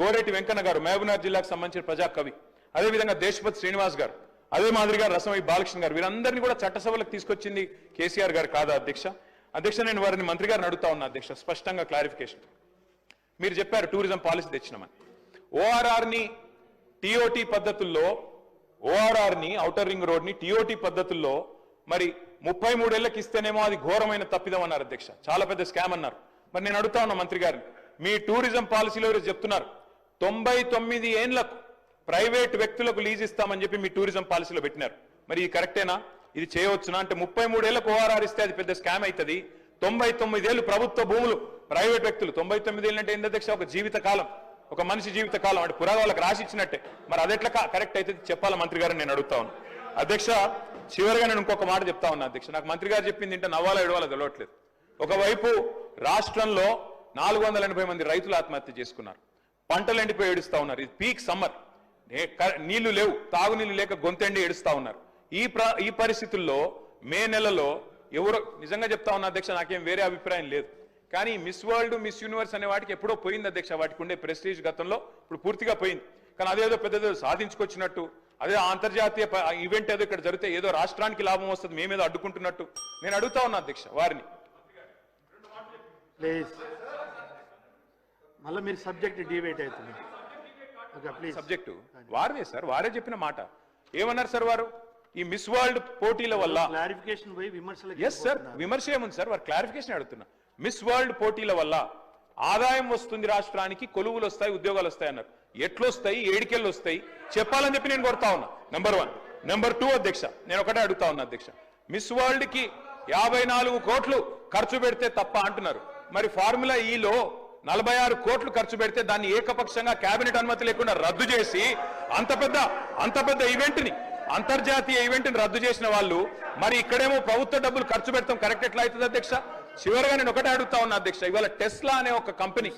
గోరెటి వెంకన్న గారు మహబూబ్నగర్ జిల్లాకు సంబంధించిన ప్రజా కవి. అదేవిధంగా దేశపతి శ్రీనివాస్ గారు అదే మాదిరిగా రసమై బాలకృష్ణ గారు వీరందరినీ కూడా చట్టసభలకు తీసుకొచ్చింది కేసీఆర్ గారు కాదా అధ్యక్ష? అధ్యక్ష నేను వారిని మంత్రి గారిని అడుగుతా ఉన్నా అధ్యక్ష స్పష్టంగా క్లారిఫికేషన్. మీరు చెప్పారు టూరిజం పాలసీ తెచ్చినామని. ఓఆర్ఆర్ని టీఓటీ టిఓటి పద్ధతుల్లో ఓఆర్ఆర్ని ఔటర్ రింగ్ రోడ్ని టీఓటీ పద్ధతుల్లో మరి ముప్పై మూడేళ్ళకి ఇస్తేనేమో అది ఘోరమైన తప్పిదం అన్నారు అధ్యక్ష. చాలా పెద్ద స్కామ్ అన్నారు. మరి నేను అడుగుతా ఉన్నా మంత్రి గారిని. మీ టూరిజం పాలసీలో చెప్తున్నారు? తొంభై తొమ్మిది ఏండ్లకు ప్రైవేట్ వ్యక్తులకు లీజ్ ఇస్తామని చెప్పి మీ టూరిజం పాలసీలో పెట్టినారు. మరి ఇది కరెక్టేనా? ఇది చేయవచ్చునా? అంటే ముప్పై మూడేళ్ళకు ఓఆర్ఆర్ ఇస్తే అది పెద్ద స్కామ్ అవుతుంది తొంభై తొమ్మిదేళ్ళు ప్రభుత్వ భూములు ప్రైవేట్ వ్యక్తులు. తొంభై తొమ్మిదేళ్ళు అంటే ఏంటి అధ్యక్ష ఒక జీవిత కాలం. ఒక మనిషి జీవిత కాలం. అంటే పురాగా రాసి ఇచ్చినట్టే. మరి అదెట్లా కరెక్ట్ అయితే చెప్పాలి మంత్రి గారు? నేను అడుగుతా ఉన్నాను అధ్యక్ష చివరిగా నేను ఇంకొక మాట చెప్తా ఉన్నా అధ్యక్ష. నాకు మంత్రి గారు చెప్పింది ఏంటంటే నవ్వాలా ఎడవాలో తెలవట్లేదు. ఒకవైపు రాష్ట్రంలో నాలుగు వందల ఎనభై మంది రైతులు ఆత్మహత్య చేసుకున్నారు. పంటలు ఎండిపోయి ఏడుస్తా ఉన్నారు. ఇది పీక్ సమ్మర్ నే- నీళ్ళు లేవు. తాగునీళ్ళు లేక గొంతెండి ఏడుస్తా ఉన్నారు. ఈ ఈ పరిస్థితుల్లో మే నెలలో ఎవరో నిజంగా చెప్తా ఉన్న అధ్యక్ష నాకేం వేరే అభిప్రాయం లేదు. కానీ మిస్ వరల్డ్ మిస్ యూనివర్స్ అనే వాటికి ఎప్పుడో పోయింది అధ్యక్ష వాటికి ఉండే ప్రెస్టీజ్ గతంలో ఇప్పుడు పూర్తిగా పోయింది. కానీ అదేదో పెద్దదో సాధించుకొచ్చినట్టు అదే అంతర్జాతీయ ఈవెంట్ ఏదో ఇక్కడ జరిగితే ఏదో రాష్ట్రానికి లాభం వస్తుంది మేమేదో అడ్డుకుంటున్నట్టు. నేను అడుగుతా ఉన్నా అధ్యక్ష వారిని. ప్లీజ్. మళ్ళీ మీరు సబ్జెక్ట్ డిబేట్ అవుతుంది. ఓకే ప్లీజ్ సబ్జెక్టు వారిదే సార్ వారే చెప్పిన మాట. ఏమన్నారు సార్ వారు? ఈ మిస్ వరల్డ్ పోటీల వల్ల. క్లారిఫికేషన్ పోయి విమర్శలు ఎస్ సార్ విమర్శ ఏముంది సార్ వారు క్లారిఫికేషన్ అడుగుతున్నా. మిస్ వరల్డ్ పోటీల వల్ల ఆదాయం వస్తుంది రాష్ట్రానికి కొలువులు వస్తాయి ఉద్యోగాలు వస్తాయి అన్నారు. ఎట్లు వస్తాయి ఏడికెళ్ళు వస్తాయి? చెప్పాలని చెప్పి నేను కొడతా ఉన్నా. నెంబర్ వన్ నెంబర్ టూ అధ్యక్ష నేను ఒకటే అడుగుతా ఉన్నా అధ్యక్ష. మిస్ వరల్డ్కి యాభై నాలుగు కోట్లు ఖర్చు పెడితే తప్ప అంటున్నారు. మరి ఫార్ములా ఈలో నలభై ఆరు కోట్లు ఖర్చు పెడితే దాన్ని ఏకపక్షంగా కేబినెట్ అనుమతి లేకుండా రద్దు చేసి అంత పెద్ద అంత పెద్ద ఈవెంట్ని అంతర్జాతీయ ఈవెంట్ని రద్దు చేసిన వాళ్ళు మరి ఇక్కడేమో ప్రభుత్వ డబ్బులు ఖర్చు పెడతాం కరెక్ట్ ఎట్లా అవుతుంది అధ్యక్ష? చివరిగా నేను ఒకటే అడుగుతా ఉన్నా అధ్యక్ష ఇవాళ టెస్లా అనే ఒక కంపెనీ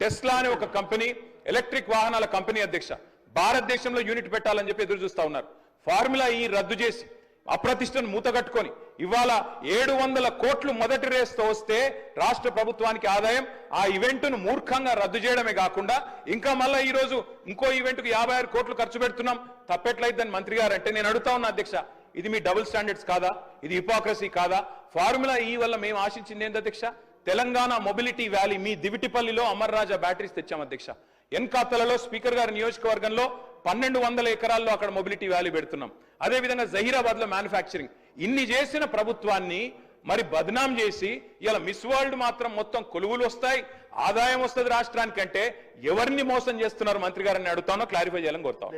టెస్లా అనే ఒక కంపెనీ ఎలక్ట్రిక్ వాహనాల కంపెనీ అధ్యక్ష భారతదేశంలో యూనిట్ పెట్టాలని చెప్పి ఎదురు చూస్తా ఉన్నారు. ఫార్ములా ఈ e రద్దు చేసి అప్రతిష్టను మూతగట్టుకొని ఇవాళ ఏడు వందల కోట్లు మొదటి రేస్తో వస్తే రాష్ట్ర ప్రభుత్వానికి ఆదాయం ఆ ఈవెంట్ను మూర్ఖంగా రద్దు చేయడమే కాకుండా ఇంకా మళ్ళా ఈరోజు ఇంకో ఈవెంట్కు యాభై ఆరు కోట్లు ఖర్చు పెడుతున్నాం. తప్పెట్లయిద్దని మంత్రి గారు అంటే నేను అడుగుతా ఉన్నా అధ్యక్ష ఇది మీ డబుల్ స్టాండర్డ్స్ కాదా? ఇది హిపోక్రసీ కాదా? ఫార్ములా ఈ వల్ల మేము ఆశించింది ఏంటి అధ్యక్ష? తెలంగాణ మొబిలిటీ వ్యాలీ మీ దివిటిపల్లిలో అమర్రాజా బ్యాటరీస్ తెచ్చాం అధ్యక్ష. ఎన్కాతలలో స్పీకర్ గారి నియోజకవర్గంలో పన్నెండు వందల ఎకరాల్లో అక్కడ మొబిలిటీ వ్యాలీ పెడుతున్నాం. అదేవిధంగా జహీరాబాద్లో మ్యానుఫ్యాక్చరింగ్ ఇన్ని చేసిన ప్రభుత్వాన్ని మరి బదనాం చేసి ఇలా మిస్ వరల్డ్ మాత్రం మొత్తం కొలువులు వస్తాయి. ఆదాయం వస్తుంది రాష్ట్రానికంటే ఎవరిని మోసం చేస్తున్నారు మంత్రి గారిని అడుగుతానో క్లారిఫై చేయాలని కోరుతాం